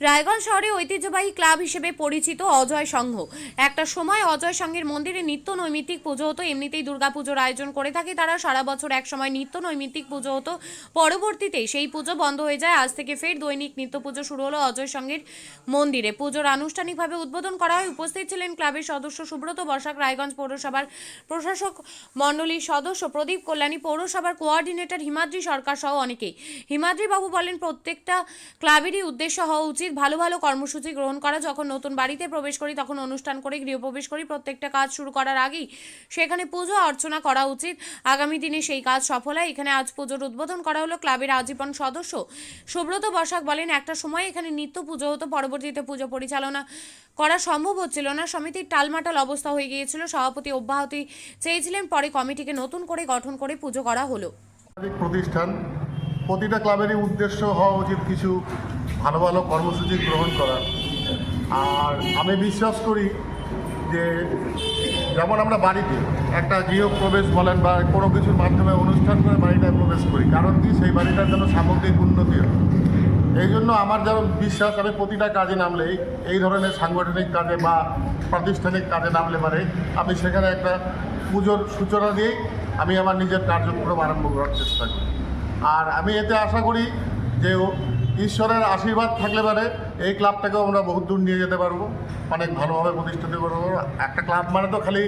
রায়গঞ্জ শহরে ঐতিহ্যবাহী ক্লাব হিসেবে পরিচিত অজয় সংঘ। একটা সময় অজয় সংঘের মন্দিরে নিত্য নৈমিত্তিক পুজো হতো, এমনিতেই দুর্গাপুজোর আয়োজন করে থাকে তারা। সারা বছর এক সময় নিত্য নৈমিত্তিক পুজো হতো। পরবর্তীতে সেই পুজো বন্ধ হয়ে যায়, আজ থেকে ফের দৈনিক নিত্য পুজো শুরু হলো অজয় সংঘের মন্দিরে। পুজোর আনুষ্ঠানিকভাবে উদ্বোধন করা হয়। উপস্থিত ছিলেন ক্লাবের সদস্য সুব্রত বসাক রায়গঞ্জ পৌরসভার প্রশাসক মণ্ডলীর সদস্য প্রদীপ কল্যাণী, পৌরসভার কোঅর্ডিনেটর হিমাদ্রি সরকার সহ অনেকেই। হিমাদ্রি বাবু বলেন, প্রত্যেকটা ক্লাবেরই উদ্দেশ্য হওয়া উচিত। ভালো ভালো কর্মসূচি গ্রহণ করা, যখন নতুন বাড়িতে প্রবেশ করি, তখন অনুষ্ঠান করে, গৃহপ্রবেশ করি, প্রত্যেকটা কাজ শুরু করার আগেই সেখানে পুজো অর্চনা করা উচিত। আগামী দিনে সেই কাজ সফল হয়। এখানে আজ পুজোর উদ্বোধন করা হলো ক্লাবের আজীবন সদস্য সুব্রত বসাক বলেন, একটা সময় এখানে নিত্য পুজো হতো, পরবর্তীতে পুজো পরিচালনা করা সম্ভব হচ্ছিল না। সমিতির টালমাটাল অবস্থা হয়ে গিয়েছিল। সভাপতি অব্যাহতি চেয়েছিলেন, পরে কমিটিকে নতুন করে গঠন করে পুজো করা হলো। প্রতিষ্ঠান, প্রতিটা ক্লাবেরই উদ্দেশ্য হওয়া উচিত কিছু ভালো ভালো কর্মসূচি গ্রহণ করা আর আমি বিশ্বাস করি যে, যেমন আমরা বাড়িতে একটা গৃহপ্রবেশ বলেন বা কোনো কিছুর মাধ্যমে অনুষ্ঠান করে বাড়িটায় প্রবেশ করি, কারণ কি? সেই বাড়িটার যেন সামগ্রিক উন্নতি হয়। এই জন্য আমার যেমন বিশ্বাস, আমি প্রতিটা কাজে নামলেই এই ধরনের সাংগঠনিক কাজে বা প্রাতিষ্ঠানিক কাজে নামলে পারে, আমি সেখানে একটা পুজোর সূচনা দিয়েই আমি আমার নিজের কার্যক্রম আরম্ভ করার চেষ্টা করি। আর আমি এতে আশা করি যে ঈশ্বরের আশীর্বাদ থাকলে পারে, এই ক্লাবটাকেও আমরা বহুত দূর নিয়ে যেতে পারব, অনেক ভালোভাবে প্রতিষ্ঠিত করতে পারব। একটা ক্লাব মানে তো খালি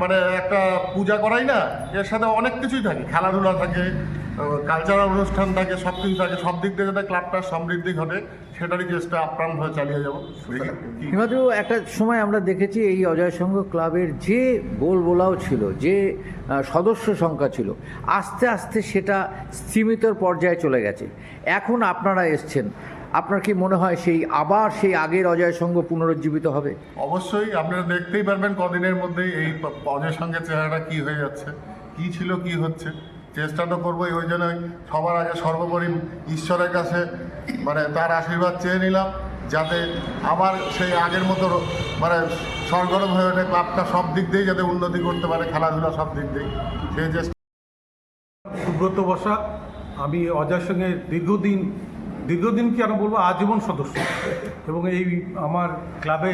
মানে একটা পূজা করাই না, এর সাথে অনেক কিছুই থাকে, খেলাধুলা থাকে কালচারাল অনুষ্ঠান থাকে সব কিছু থাকে সব দিক দিয়ে যাতে ক্লাবটা সমৃদ্ধি ঘটে সেটারই চেষ্টা আপ্রাণভাবে চালিয়ে যাব। হিমাদ্রু একটা সময় আমরা দেখেছি এই অজয় সংঘ ক্লাবের যে গোল বোলাও ছিল যে সদস্য সংখ্যা ছিল আস্তে আস্তে সেটা সীমিত পর্যায়ে চলে গেছে। এখন আপনারা এসছেন আপনার কি মনে হয় সেই আবার সেই আগের অজয় সংঘ পুনরুজ্জীবিত হবে? অবশ্যই আপনারা দেখতেই পারবেন কদিনের মধ্যেই এই অজয় সংঘের চেহারাটা কি হয়ে যাচ্ছে কি ছিল কি হচ্ছে। চেষ্টা তো করবোই, ওই জন্যই সবার আগে সর্বোপরি ঈশ্বরের কাছে মানে তার আশীর্বাদ চেয়ে নিলাম, যাতে আবার সেই আগের মতো মানে সরগরম হয়ে ওঠে, ক্লাবটা সব দিক দিয়েই যাতে উন্নতি করতে পারে, খেলাধুলা সব দিক দিয়েই। সেই চেষ্টা সুব্রত বসা, আমি অজয় সঙ্গে দীর্ঘদিন দীর্ঘদিন কি আমি বলব, আজীবন সদস্য। এবং এই আমার ক্লাবে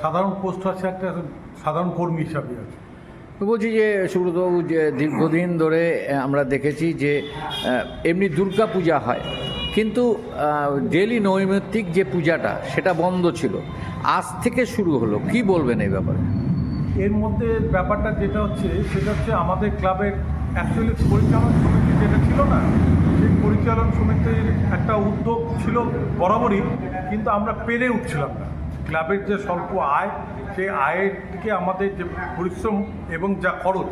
সাধারণ পোস্ট আছে, একটা সাধারণ কর্মী হিসাবে আছে। বলছি যে, সুব্রতবাবু, যে দীর্ঘদিন ধরে আমরা দেখেছি যে এমনি দুর্গা পূজা হয়। কিন্তু ডেলি নৈমিত্তিক যে পূজাটা, সেটা বন্ধ ছিল। আজ থেকে শুরু হলো। কি বলবেন এই ব্যাপারে? এর মধ্যে ব্যাপারটা যেটা হচ্ছে, সেটা হচ্ছে আমাদের ক্লাবের অ্যাকচুয়ালি পরিচালন সমিতি যেটা ছিল না, সেই পরিচালন সমিতির একটা উদ্যোগ ছিল বরাবরই, কিন্তু আমরা পেরে উঠছিলাম না। ক্লাবের যে স্বল্প আয়, সেই আয়ের থেকে আমাদের যে পরিশ্রম এবং যা খরচ,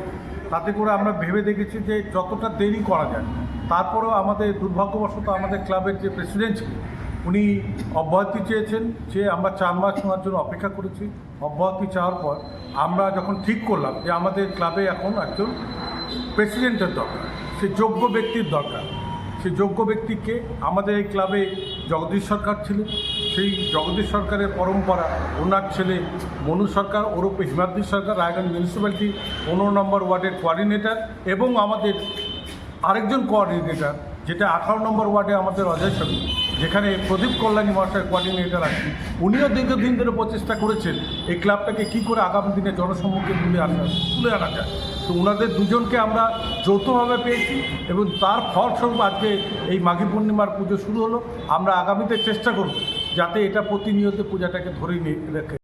তাতে করে আমরা ভেবে দেখেছি যে যতটা দেরি করা যায়। তারপরেও আমাদের দুর্ভাগ্যবশত আমাদের ক্লাবের যে প্রেসিডেন্ট, উনি অব্যাহতি চেয়েছেন যে আমরা চার মাস নেওয়ার জন্য অপেক্ষা করেছি। অব্যাহতি চাওয়ার পর আমরা যখন ঠিক করলাম যে আমাদের ক্লাবে এখন একজন প্রেসিডেন্টের দরকার, সে যোগ্য ব্যক্তির দরকার। সে যোগ্য ব্যক্তিকে আমাদের এই ক্লাবে জগদীশ সরকার ছিলেন সেই জগদীশ সরকারের পরম্পরা, ওনার ছেলে মনু সরকার, ওরূপে হিমাদ্রি সরকার, রায়গঞ্জ মিউনিসিপ্যালিটি পনেরো নম্বর ওয়ার্ডের কোয়ার্ডিনেটর এবং আমাদের আরেকজন কোঅর্ডিনেটর যেটা আঠারো নম্বর ওয়ার্ডে আমাদের অজয় ছবি যেখানে প্রদীপ কল্যাণী মহাশয় কোঅর্ডিনেটর আছেন। উনিও দীর্ঘদিন ধরে প্রচেষ্টা করেছেন এই ক্লাবটাকে কী করে আগামী দিনে জনসম্মুখে তুলে আনা তুলে আনা যায়। তো ওনাদের দুজনকে আমরা যৌথভাবে পেয়েছি এবং তার ফলস্বরূপ আজকে এই মাঘী পূর্ণিমার পুজো শুরু হলো। আমরা আগামীতে চেষ্টা করব যাতে এটা প্রতিনিয়ত পূজাটাকে ধরে রেখে